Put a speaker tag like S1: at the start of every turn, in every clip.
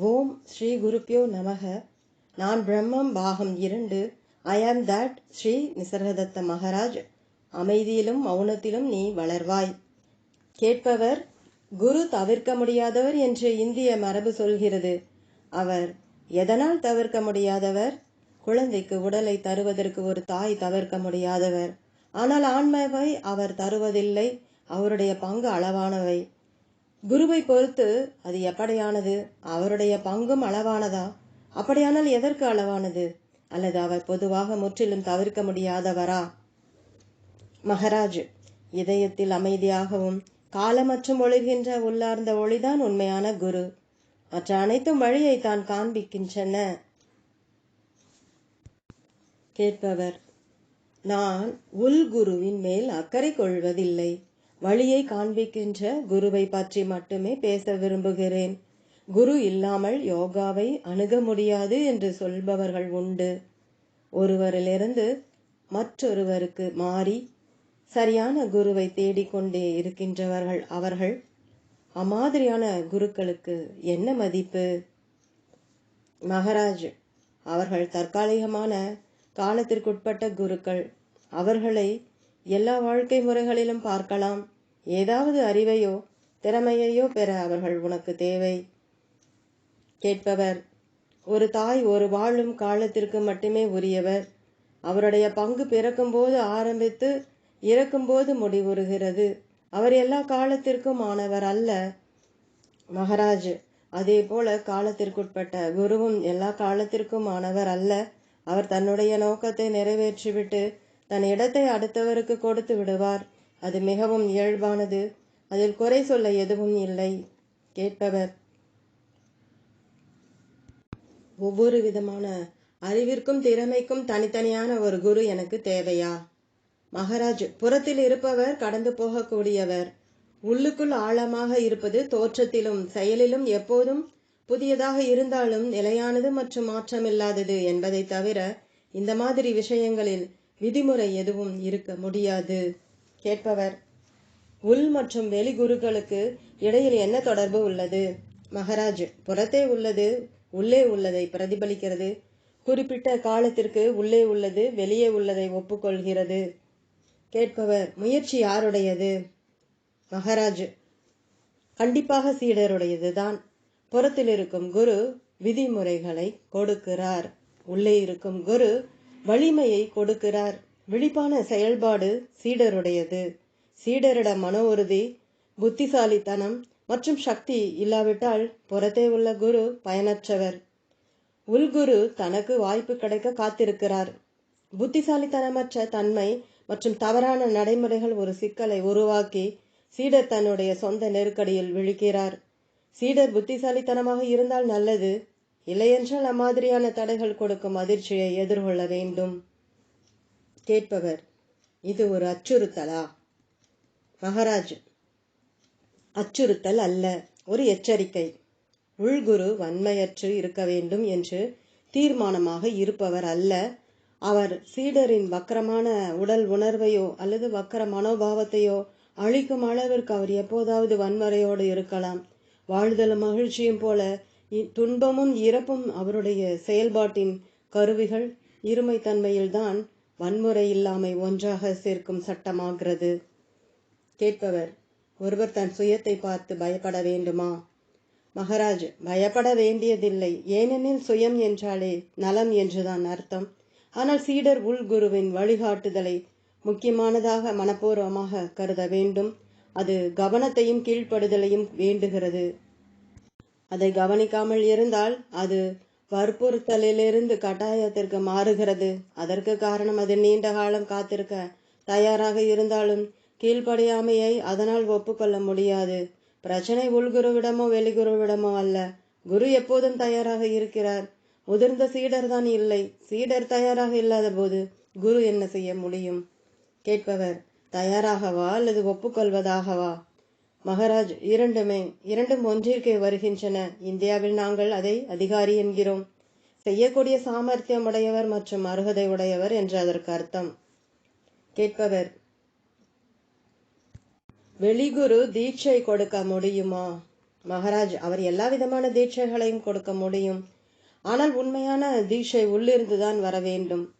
S1: ஓம் ஸ்ரீ குருப்பியோ நமக. நான் பிரம்மம் பாகம் இரண்டு. I am that Sri Nisargadatta Maharaj. அமைதியிலும் மௌனத்திலும் நீ வளர்வாய். கேட்பவர் குரு தவிர்க்க முடியாதவர் என்று இந்திய மரபு சொல்கிறது. அவர் எதனால் தவிர்க்க முடியாதவர்? குழந்தைக்கு உடலை தருவதற்கு ஒரு தாய் தவிர்க்க முடியாதவர். ஆனால் ஆன்மாவை அவர் தருவதில்லை. அவருடைய பங்கு அளவானவை. குருவை பொறுத்து அது எப்படியானது? அவருடைய பங்கும் அளவானதா? அப்படியானால் எதற்கு அளவானது? அல்லது அவர் பொதுவாக முற்றிலும் தவிர்க்க முடியாதவரா? மகராஜ் இதயத்தில் அமைதியாகவும் காலமற்றும் ஒளிர்கின்ற உள்ளார்ந்த ஒளிதான் உண்மையான குரு. மற்ற அனைத்தும் வழியை தான் காண்பிக்கின்றன. கேட்பவர் நான் உள் குருவின் மேல் அக்கறை கொள்வதில்லை. வழியை காண்பிக்கின்ற குருவை பற்றி மட்டுமே பேச விரும்புகிறேன். குரு இல்லாமல் யோகாவை அணுக முடியாது என்று சொல்பவர்கள் உண்டு. ஒருவரிலிருந்து மற்றொருவருக்கு மாறி சரியான குருவை தேடிக்கொண்டே இருக்கின்றவர்கள் அவர்கள் அம்மாதிரியான குருக்களுக்கு என்ன மதிப்பு? மகராஜ் அவர்கள் தற்காலிகமான காலத்திற்குட்பட்ட குருக்கள். அவர்களை எல்லா வாழ்க்கை முறைகளிலும் பார்க்கலாம். ஏதாவது அறிவையோ திறமையையோ பெற அவர்கள் உனக்கு தேவை. கேட்பவர் ஒரு தாய் ஒரு வாழும் காலத்திற்கு மட்டுமே உரியவர். அவருடைய பங்கு பிறக்கும்போது ஆரம்பித்து இறக்கும்போது முடிவுறுகிறது. அவர் எல்லா காலத்திற்கும் ஆனவர் அல்ல. மகராஜ் அதே போல காலத்திற்குட்பட்ட குருவும் எல்லா காலத்திற்கும் ஆனவர் அல்ல. அவர் தன்னுடைய நோக்கத்தை நிறைவேற்றிவிட்டு தன் இடத்தை அடுத்தவருக்கு கொடுத்து விடுவார். அது மிகவும் இயல்பானது. அதில் குறை சொல்ல எதுவும் இல்லை கேட்பவர். ஒவ்வொரு விதமான அறிவிற்கும் திறமைக்கும் தனித்தனியான ஒரு குரு எனக்கு தேவையா? மகாராஜ் புறத்தில் இருப்பவர் கடந்து போகக்கூடியவர். உள்ளுக்குள் ஆழமாக இருப்பது தோற்றத்திலும் செயலிலும் எப்போதும் புதியதாக இருந்தாலும் நிலையானது மற்றும் மாற்றமில்லாதது என்பதை தவிர இந்த மாதிரி விஷயங்களில் விதிமுறை எதுவும் இருக்க முடியாது. கேட்பவர். உள் மற்றும் வெளி குருக்களுக்கு இடையில் என்ன தொடர்பு உள்ளது? மகராஜ் புறத்தே உள்ளது உள்ளே உள்ளதை பிரதிபலிக்கிறது. குறிப்பிட்ட காலத்திற்கு உள்ளே உள்ளது வெளியே உள்ளதை ஒப்புக்கொள்கிறது. கேட்பவர் முயற்சி யாருடையது? மகராஜ் கண்டிப்பாக சீடருடையதுதான். புறத்தில் இருக்கும் குரு விதிமுறைகளை கொடுக்கிறார். உள்ளே இருக்கும் குரு வலிமையை கொடுக்கிறார். விழிப்பான செயல்பாடு சீடருடையது. சீடரிடம் மன உறுதி புத்திசாலித்தனம் மற்றும் சக்தி இல்லாவிட்டால் புறத்தே உள்ள குரு பயனற்றவர். உள்குரு தனக்கு வாய்ப்பு கிடைக்க காத்திருக்கிறார். புத்திசாலித்தனமற்ற தன்மை மற்றும் தவறான நடைமுறைகள் ஒரு சிக்கலை உருவாக்கி சீடர் தன்னுடைய சொந்த நெருக்கடியில் விழிக்கிறார். சீடர் புத்திசாலித்தனமாக இருந்தால் நல்லது இல்லையென்றால் அம்மாதிரியான தடைகள் கொடுக்கும் அதிர்ச்சியை எதிர்கொள்ள வேண்டும். கேட்பவர் இது ஒரு அச்சுறுத்தலா? மகராஜ் அச்சுறுத்தல் அல்ல ஒரு எச்சரிக்கை. உள்குரு வன்மையற்று இருக்க வேண்டும் என்று தீர்மானமாக இருப்பவர் அல்ல. அவர் சீடரின் வக்கரமான உடல் உணர்வையோ அல்லது வக்கர மனோபாவத்தையோ அழிக்கும் அளவிற்கு அவர் எப்போதாவது வன்முறையோடு இருக்கலாம். வாழ்தலும் மகிழ்ச்சியும் போல துன்பமும் இறப்பும் அவருடைய செயல்பாட்டின் கருவிகள் இருமைத்தன்மையில்தான் வன்முறை இல்லாமை ஒன்றாக சேர்க்கும் சட்டமாகிறது. கேட்பவர் ஒருவர் தன் சுயத்தை பார்த்து பயப்பட வேண்டுமா? மகராஜ் பயப்பட வேண்டியதில்லை. ஏனெனில் சுயம் என்றாலே நலம் என்றுதான் அர்த்தம். ஆனால் சீடர் உள் குருவின் வழிகாட்டுதலை முக்கியமானதாக மனப்பூர்வமாக கருத வேண்டும். அது கவனத்தையும் கீழ்ப்படுதலையும் வேண்டுகிறது. அதை கவனிக்காமல் இருந்தால் அது வற்புறுத்தலிலிருந்து கட்டாயத்திற்கு மாறுகிறது. அதற்கு காரணம் அது நீண்ட காலம் காத்திருக்க தயாராக இருந்தாலும் கீழ்ப்படியாமையை அதனால் ஒப்புக்கொள்ள முடியாது. பிரச்சனை உள்குருவிடமோ வெளிகுருவிடமோ அல்ல. குரு எப்போதும் தயாராக இருக்கிறார். முதிர்ந்த சீடர் தான் இல்லை. சீடர் தயாராக இல்லாத போது குரு என்ன செய்ய முடியும்? கேட்பவர் தயாராகவா அல்லது ஒப்புக்கொள்வதாகவா? மகாராஜ் இரண்டுமே இரண்டும் ஒன்றிற்கே வருகின்றன. இந்தியாவில் நாங்கள் அதை அதிகாரி என்கிறோம். செய்யக்கூடிய சாமர்த்தியம் உடையவர் மற்றும் அருகதை உடையவர் என்று அதற்கு அர்த்தம். கேட்பவர் வெளிகுரு தீட்சை கொடுக்க முடியுமா? மகாராஜ் அவர் எல்லா விதமான தீட்சைகளையும் கொடுக்க முடியும். ஆனால் உண்மையான தீட்சை உள்ளிருந்துதான் வர வேண்டும்.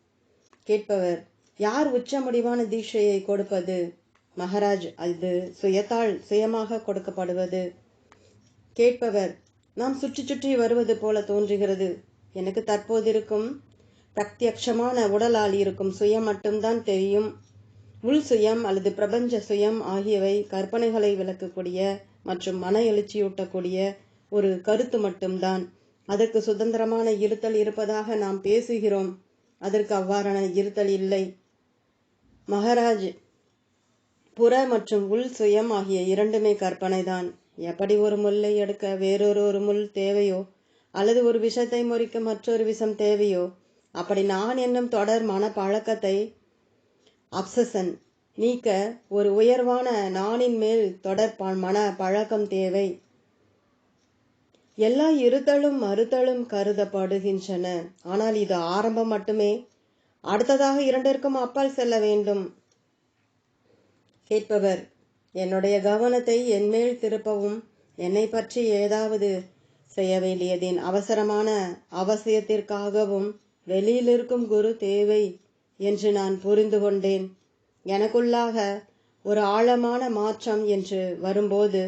S1: கேட்பவர் யார் உச்ச முடிவான தீட்சையை கொடுப்பது? மகாராஜ் அது சுயத்தால் சுயமாக கொடுக்கப்படுவது. கேட்பவர் நாம் சுற்றி சுற்றி வருவது போல தோன்றுகிறது. எனக்கு தற்போது இருக்கும் பிரத்யக்ஷமான உடலால் இருக்கும் சுயம் மட்டும்தான் தெரியும். உள் சுயம் அல்லது பிரபஞ்ச சுயம் ஆகியவை கற்பனைகளை விளக்கக்கூடிய மற்றும் மன எழுச்சியூட்டக்கூடிய ஒரு கருத்து மட்டும்தான். அதற்கு சுதந்திரமான இருத்தல் இருப்பதாக நாம் பேசுகிறோம். அதற்கு அவ்வாறான இருத்தல் இல்லை. மகாராஜ் புற மற்றும் உள் சுயம் ஆகிய இரண்டுமே கற்பனைதான். எப்படி ஒரு முல்லை எடுக்க வேறொரு ஒரு முள் தேவையோ அல்லது ஒரு விஷத்தை முறிக்க மற்றொரு விஷம் தேவையோ அப்படி நான் என்னும் தொடர் மன பழக்கத்தை அப்சசன் நீக்க ஒரு உயர்வான நானின் மேல் தொடர் மன பழக்கம் தேவை. எல்லா இருத்தலும் மறுத்தலும் கருதப்படுகின்றன. ஆனால் இது ஆரம்பம் மட்டுமே. அடுத்ததாக இரண்டிற்கும் அப்பால் செல்ல வேண்டும். கேட்பவர் என்னுடைய கவனத்தை என்மேல் திருப்பவும் என்னை பற்றி ஏதாவது செய்ய வேண்டியதின் அவசரமான அவசியத்திற்காகவும் வெளியில் இருக்கும் குரு தேவை என்று நான் புரிந்து கொண்டேன். எனக்குள்ளாக ஒரு ஆழமான மாற்றம் என்று வரும்போது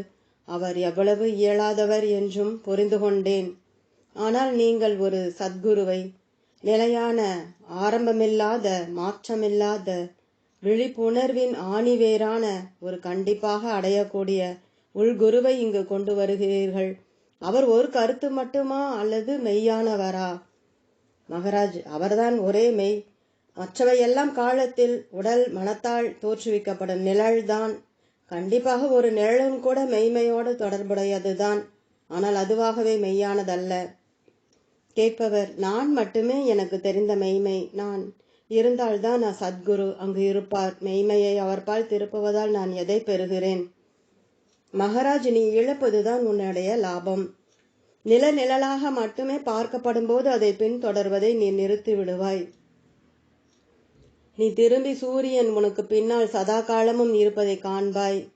S1: அவர் எவ்வளவு இயலாதவர் என்றும் புரிந்து கொண்டேன். ஆனால் நீங்கள் ஒரு சத்குருவை நிலையான ஆரம்பமில்லாத மாற்றமில்லாத விழிப்புணர்வின் ஆணிவேரான ஒரு கண்டிப்பாக அடையக்கூடிய உள்குருவை இங்கு கொண்டு வருகிறீர்கள். அவர் ஒரு கருத்து மட்டுமா அல்லது மெய்யானவரா? மகராஜ் அவர்தான் ஒரே மெய். மற்றவையெல்லாம் காலத்தில் உடல் மனத்தால் தோற்றுவிக்கப்படும் நிழல்தான். கண்டிப்பாக ஒரு நிழலும் கூட மெய்மையோடு தொடர்புடையதுதான். ஆனால் அதுவாகவே மெய்யானதல்ல. கேட்பவர் நான் மட்டுமே எனக்கு தெரிந்த மெய்மை. நான் இருந்தால்தான் நான் சத்குரு. அங்கு இருப்பார். மெய்மையை அவர்பால் திருப்புவதால் நான் எதை பெறுகிறேன்? மகாராஜ் நீ இழப்பதுதான் உன்னுடைய லாபம். நில நிழலாக மட்டுமே பார்க்கப்படும் போது அதை பின்தொடர்வதை நீ நிறுத்தி விடுவாய். நீ திரும்பி சூரியன் உனக்கு பின்னால் சதா காலமும் இருப்பதை காண்பாய்.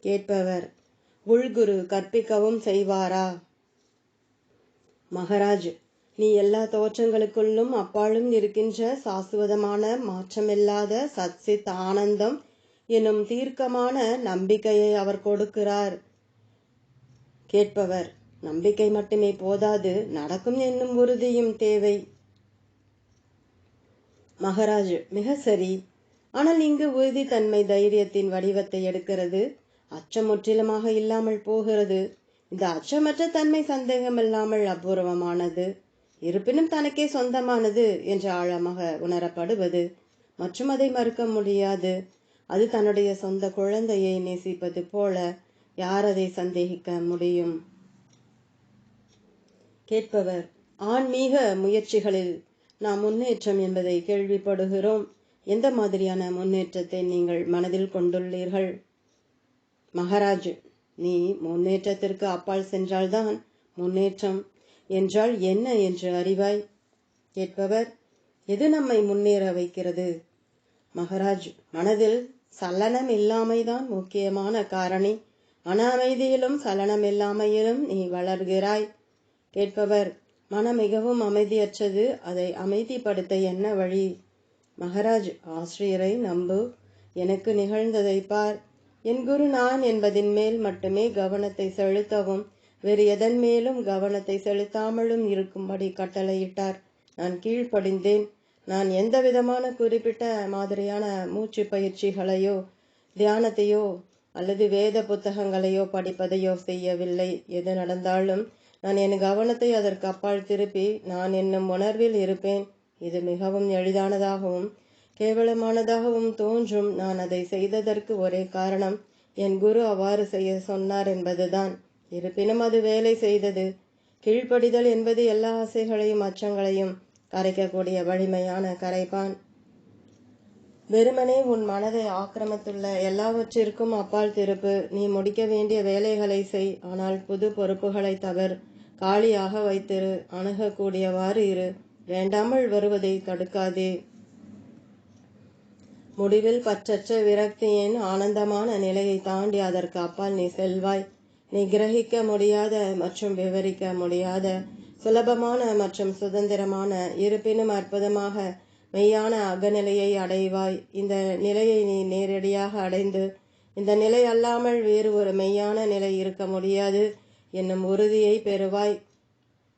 S1: கேட்பவர் உள்குரு கற்பிக்கவும் செய்வாரா? மகராஜ் நீ எல்லா தோற்றங்களுக்குள்ளும் அப்பாலும் இருக்கின்ற சாஸ்வதமான மாற்றமில்லாத சத்சித் ஆனந்தம் எனும் தீர்க்கமான நம்பிக்கையை அவர் கொடுக்கிறார். கேட்பவர் நம்பிக்கை மட்டுமே போதாது நடக்கும் என்னும் உறுதியும் தேவை. மகராஜ் மிக சரி. ஆனால் இங்கு உறுதித்தன்மை தைரியத்தின் வடிவத்தை எடுக்கிறது. அச்சம் முற்றிலுமாக இல்லாமல் போகிறது. இந்த அச்சமற்ற தன்மை சந்தேகமில்லாமல் அபூர்வமானது. இருப்பினும் தனக்கே சொந்தமானது என்று ஆழமாக உணரப்படுவது மற்றும் அதை மறுக்க முடியாது. அது தன்னுடைய சொந்த குழந்தையை நேசிப்பது போல யார் அதை சந்தேகிக்க முடியும்? கேட்பவர் ஆன்மீக முயற்சிகளில் நாம் முன்னேற்றம் என்பதை கேள்விப்படுகிறோம். எந்த மாதிரியான முன்னேற்றத்தை நீங்கள் மனதில் கொண்டுள்ளீர்கள்? மகாராஜ் நீ முன்னேற்றத்திற்கு அப்பால் சென்றால்தான் முன்னேற்றம் என்றால் என்ன என்று அறிவாய்? கேட்பவர் எது நம்மை முன்னேற வைக்கிறது? மகராஜ் மனதில் சலனம் இல்லாமைதான் முக்கியமான காரணி. மன அமைதியிலும் சலனம் இல்லாமையிலும் நீ வளர்கிறாய். கேட்பவர் மனம் மிகவும் அமைதியற்றது. அதை அமைதிப்படுத்த என்ன வழி? மகராஜ் ஆசிரியரை நம்பு. எனக்கு நிகழ்ந்ததை பார். என் குரு நான் என்பதின் மேல் மட்டுமே கவனத்தை செலுத்தவும். வேறு எதன் மேலும் கவனத்தை செலுத்தாமலும் இருக்கும்படி கட்டளையிட்டார். நான் கீழ்ப்படிந்தேன். நான் எந்த விதமான குறிப்பிட்ட மாதிரியான மூச்சு பயிற்சிகளையோ தியானத்தையோ அல்லது வேத புத்தகங்களையோ படிப்பதையோ செய்யவில்லை. எது நடந்தாலும் நான் என் கவனத்தை அதற்கு அப்பால் திருப்பி நான் என்னும் உணர்வில் இருப்பேன். இது மிகவும் எளிதானதாகவும் கேவலமானதாகவும் தோன்றும். நான் அதை செய்ததற்கு ஒரே காரணம் என் குரு அவ்வாறு செய்ய சொன்னார் என்பதுதான். இருப்பினும் அது வேலை செய்தது. கீழ்ப்படிதல் என்பது எல்லா ஆசைகளையும் அச்சங்களையும் கரைக்கக்கூடிய வலிமையான கரைப்பான். வெறுமனே உன் மனதை ஆக்கிரமித்துள்ள எல்லாவற்றிற்கும் அப்பால் திருப்பு. நீ முடிக்க வேண்டிய வேலைகளை செய். ஆனால் புது பொறுப்புகளை தவிர காலியாக வைத்திரு. அணுகக்கூடியவாறு இரு. வேண்டாமல் வருவதை தடுக்காதே. முடிவில் பற்றற்ற விரக்தியின் ஆனந்தமான நிலையை தாண்டி அதற்கு அப்பால் நீ செல்வாய். நீ கிரகிக்க முடியாத மற்றும் விவரிக்க முடியாத சுலபமான மற்றும் சுதந்திரமான இருப்பினும் அற்புதமாக மெய்யான அகநிலையை அடைவாய். இந்த நிலையை நீ நேரடியாக அடைந்து இந்த நிலை அல்லாமல் வேறு ஒரு மெய்யான நிலை இருக்க முடியாது என்னும் உறுதியை பெறுவாய்.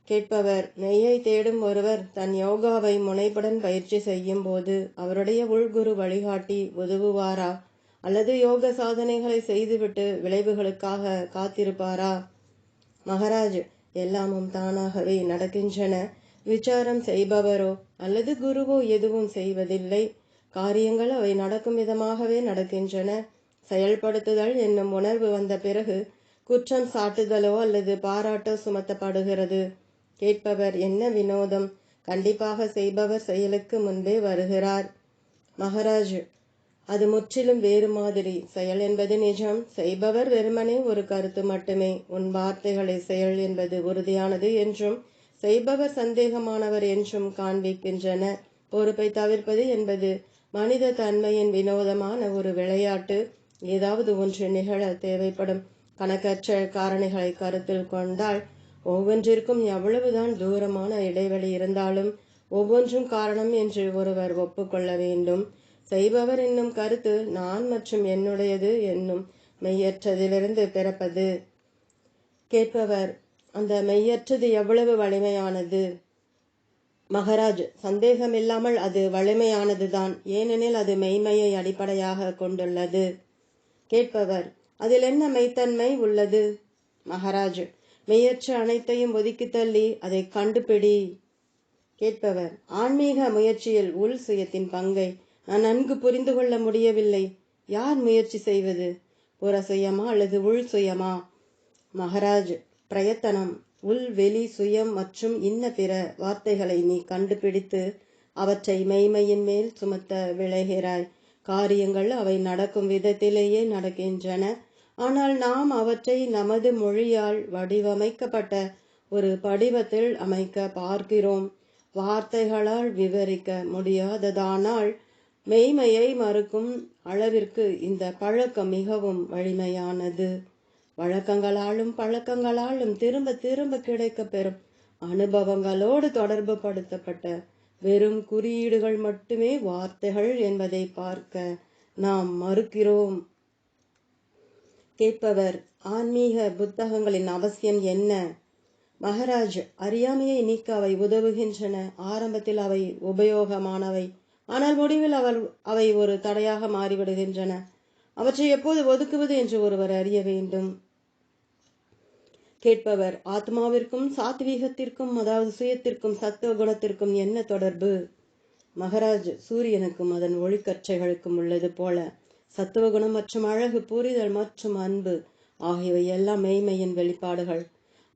S1: கேட்பவர் மெய்யை தேடும் ஒருவர் தன் யோகாவை முனைப்புடன் பயிற்சி செய்யும் போது அவருடைய உள்குரு வழிகாட்டி உதவுவாரா? அல்லது யோக சாதனைகளை செய்துவிட்டு விளைவுகளுக்காக காத்திருப்பாரா? மகராஜ் எல்லாமும் தானாகவே நடக்கின்றன. விசாரம் செய்பவரோ அல்லது குருவோ எதுவும் செய்வதில்லை. காரியங்கள் அவை நடக்கும் விதமாகவே நடக்கின்றன. செயல்படுத்துதல் என்னும் உணர்வு வந்த பிறகு குற்றம் சாட்டுதலோ அல்லது பாராட்டோ சுமத்தப்படுகிறது. கேட்பவர் என்ன வினோதம்? கண்டிப்பாக செய்பவர் செயலுக்கு முன்பே வருகிறார். மகாராஜ் அது முற்றிலும் வேறு மாதிரி. செயல் என்பது நிஜம். செய்பவர் வெறுமனே ஒரு கருத்து மட்டுமே. உன் வார்த்தைகளை செயல் என்பது உறுதியானது என்றும் செய்பவர் சந்தேகமானவர் என்றும் காண்பிக்கின்றன. பொறுப்பை தவிர்ப்பது என்பது மனித தன்மையின் வினோதமான ஒரு விளையாட்டு. ஏதாவது ஒன்று நிகழ தேவைப்படும். கணக்கற்ற காரணிகளை கருத்தில் கொண்டால் ஒவ்வொன்றிற்கும் எவ்வளவுதான் தூரமான இடைவெளி இருந்தாலும் ஒவ்வொன்றும் காரணம் என்று ஒருவர் ஒப்புக்கொள்ள வேண்டும். செய்பவர் என்னும் கருத்து நான் மற்றும் என்னுடையது என்னும் மெய்யற்றதிலிருந்து பிறப்பது. கேட்பவர் அந்த மெய்யற்றது எவ்வளவு வலிமையானது? மகராஜ் சந்தேகமில்லாமல் அது வலிமையானதுதான் ஏனெனில் அது மெய்மையை அடிப்படையாக கொண்டுள்ளது. கேட்பவர் அதில் என்ன மெய்த்தன்மை உள்ளது? மகராஜ் மெய்யற்ற அனைத்தையும் ஒதுக்கி தள்ளி அதை கண்டுபிடி. கேட்பவர் ஆன்மீக முயற்சியில் உள் சுயத்தின் பங்கை நன்கு புரிந்து கொள்ள முடியவில்லை. யார் முயற்சி செய்வது? புற சுயமா அல்லது உள் சுயமா? மகாராஜ் பிரயத்தனம். உள் வெளி சுயம் மற்றும் இன்ன பிற வார்த்தைகளை நீ கண்டுபிடித்து அவற்றை மெய்மையின் மேல் சுமத்த விளைகிறாய். காரியங்கள் அவை நடக்கும் விதத்திலேயே நடக்கின்றன. ஆனால் நாம் அவற்றை நமது மொழியால் வடிவமைக்கப்பட்ட ஒரு படிவத்தில் அமைக்க பார்க்கிறோம். வார்த்தைகளால் விவரிக்க முடியாததானால் மெய்மையை மறுக்கும் அளவிற்கு இந்த பழக்கம் மிகவும் வலிமையானது. வழக்கங்களாலும் பழக்கங்களாலும் திரும்ப திரும்ப கிடைக்க பெறும் அனுபவங்களோடு தொடர்பு படுத்தப்பட்ட வெறும் குறியீடுகள் மட்டுமே வார்த்தைகள் என்பதை பார்க்க நாம் மறுக்கிறோம். கேட்பவர் ஆன்மீக புத்தகங்களின் அவசியம் என்ன? மகராஜ் அறியாமையை நீக்க அவை உதவுகின்றன. ஆரம்பத்தில் அவை உபயோகமானவை. ஆனால் முடிவில் அவர் அவை ஒரு தடையாக மாறிவிடுகின்றன. அவற்றை எப்போது ஒதுக்குவது என்று ஒருவர் அறிய வேண்டும். கேட்பவர் ஆத்மாவிற்கும் சாத்வீகத்திற்கும் அதாவது சுயத்திற்கும் சத்துவ குணத்திற்கும் என்ன தொடர்பு? மகராஜ் சூரியனுக்கும் அதன் ஒளிக்கற்றைகளுக்கும் உள்ளது போல சத்துவகுணம் மற்றும் அழகு புரிதல் மற்றும் அன்பு ஆகியவை எல்லாம் மெய்மையின் வெளிப்பாடுகள்.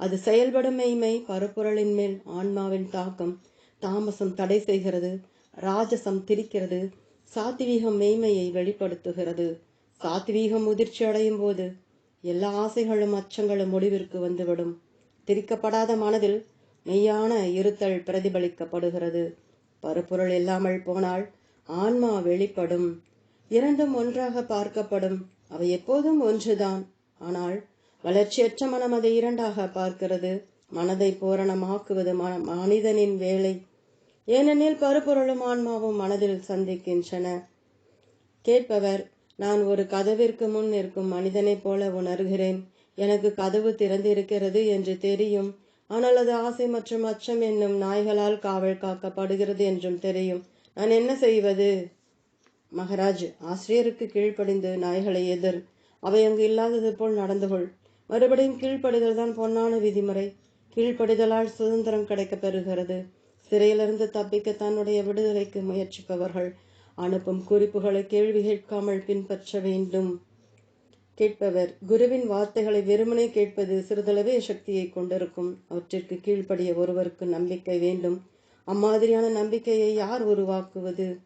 S1: அது செயல்படும் மெய்மை பரப்புரளின் மேல் ஆன்மாவின் தாக்கம் தாமசம் தடை செய்கிறது. ராஜசம் திரிக்கிறது. சாத்வீகம் மெய்மையை வெளிப்படுத்துகிறது. சாத்வீகம் முதிர்ச்சி அடையும் போது எல்லா ஆசைகளும் அச்சங்களும் முடிவிற்கு வந்துவிடும். திரிக்கப்படாத மனதில் மெய்யான இருத்தல் பிரதிபலிக்கப்படுகிறது. பருப்பொருள் இல்லாமல் போனால் ஆன்மா வெளிப்படும். இரண்டும் ஒன்றாக பார்க்கப்படும். அவை எப்போதும் ஒன்றுதான். ஆனால் வளர்ச்சியற்ற மனம் அதை இரண்டாக பார்க்கிறது. மனதை பூரணமாக்குவது மனிதனின் வேலை. ஏனெனில் பருப்பொருளும் ஆன்மாவும் மனதில் சந்திக்கின்றன. கேட்பவர் நான் ஒரு கதவிற்கு முன் நிற்கும் மனிதனைப் போல உணர்கிறேன். எனக்கு கதவு திறந்திருக்கிறது என்று தெரியும். ஆனால் அது ஆசை மற்றும் அச்சம் என்னும் நாய்களால் காவல் காக்கப்படுகிறது என்றும் தெரியும். நான் என்ன செய்வது? மகராஜ் ஆசிரியருக்கு கீழ்ப்படிந்து நாய்களை எதிர். அவை அங்கு இல்லாதது போல் நடந்து கொள். மறுபடியும் கீழ்ப்படிதல் தான் பொன்னான விதிமுறை. கீழ்ப்படிதலால் சுதந்திரம் கிடைக்கப் பெறுகிறது. சிறையிலிருந்து தப்பிக்க தன்னுடைய விடுதலைக்கு முயற்சிப்பவர்கள். அனுப்பும் குறிப்புகளை கேள்வி கேட்காமல் பின்பற்ற வேண்டும். கேட்பவர் குருவின் வார்த்தைகளை வெறுமனே கேட்பது சிறிதளவே சக்தியை கொண்டிருக்கும். அவற்றிற்கு கீழ்ப்படிய ஒருவருக்கு நம்பிக்கை வேண்டும். அம்மாதிரியான நம்பிக்கையை யார் உருவாக்குவது?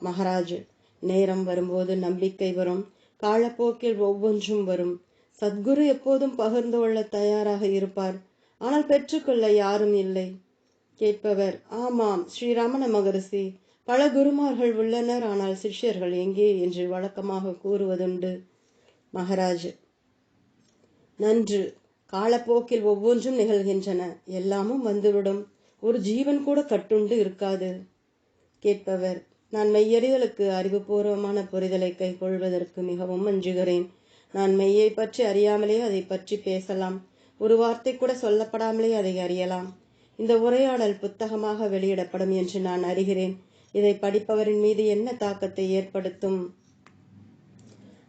S1: மகாராஜ் நேரம் வரும்போது நம்பிக்கை வரும். காலப்போக்கில் ஒவ்வொன்றும் வரும். சத்குரு எப்போதும் பகிர்ந்து கொள்ள தயாராக இருப்பார். ஆனால் பெற்றுக்கொள்ள யாரும் இல்லை. கேட்பவர். ஆமாம் ஸ்ரீராமன மகரிஷி பல குருமார்கள் உள்ளனர் ஆனால் சிஷ்யர்கள் எங்கே என்று வழக்கமாக கூறுவதுண்டு. மகராஜ் நன்று. காலப்போக்கில் ஒவ்வொன்றும் நிகழ்கின்றன. எல்லாமும் வந்துவிடும். ஒரு ஜீவன் கூட கட்டுண்டு இருக்காது. கேட்பவர் நான் மெய்யறிதலுக்கு அறிவுபூர்வமான புரிதலை கைக்கொள்வதற்கு மிகவும் அஞ்சுகிறேன். நான் மெய்யை பற்றி அறியாமலே அதை பற்றி பேசலாம். ஒரு வார்த்தை கூட சொல்லப்படாமலே அதை அறியலாம். இந்த உரையாடல் புத்தகமாக வெளியிடப்படும் என்று நான் அறிகிறேன். இதை படிப்பவரின் மீது என்ன தாக்கத்தை ஏற்படுத்தும்?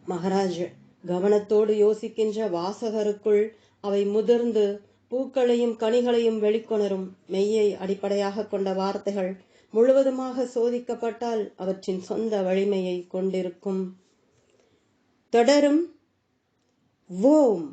S1: மகாராஜ் கவனத்தோடு யோசிக்கின்ற வாசகருக்குள் அவை முதிர்ந்து பூக்களையும் கனிகளையும் வெளிக்கொணரும் மெய்யை அடிப்படையாக கொண்ட வார்த்தைகள் முழுவதுமாக சோதிக்கப்பட்டால் அவற்றின் சொந்த வலிமையை கொண்டிருக்கும். தொடரும். ஓம்.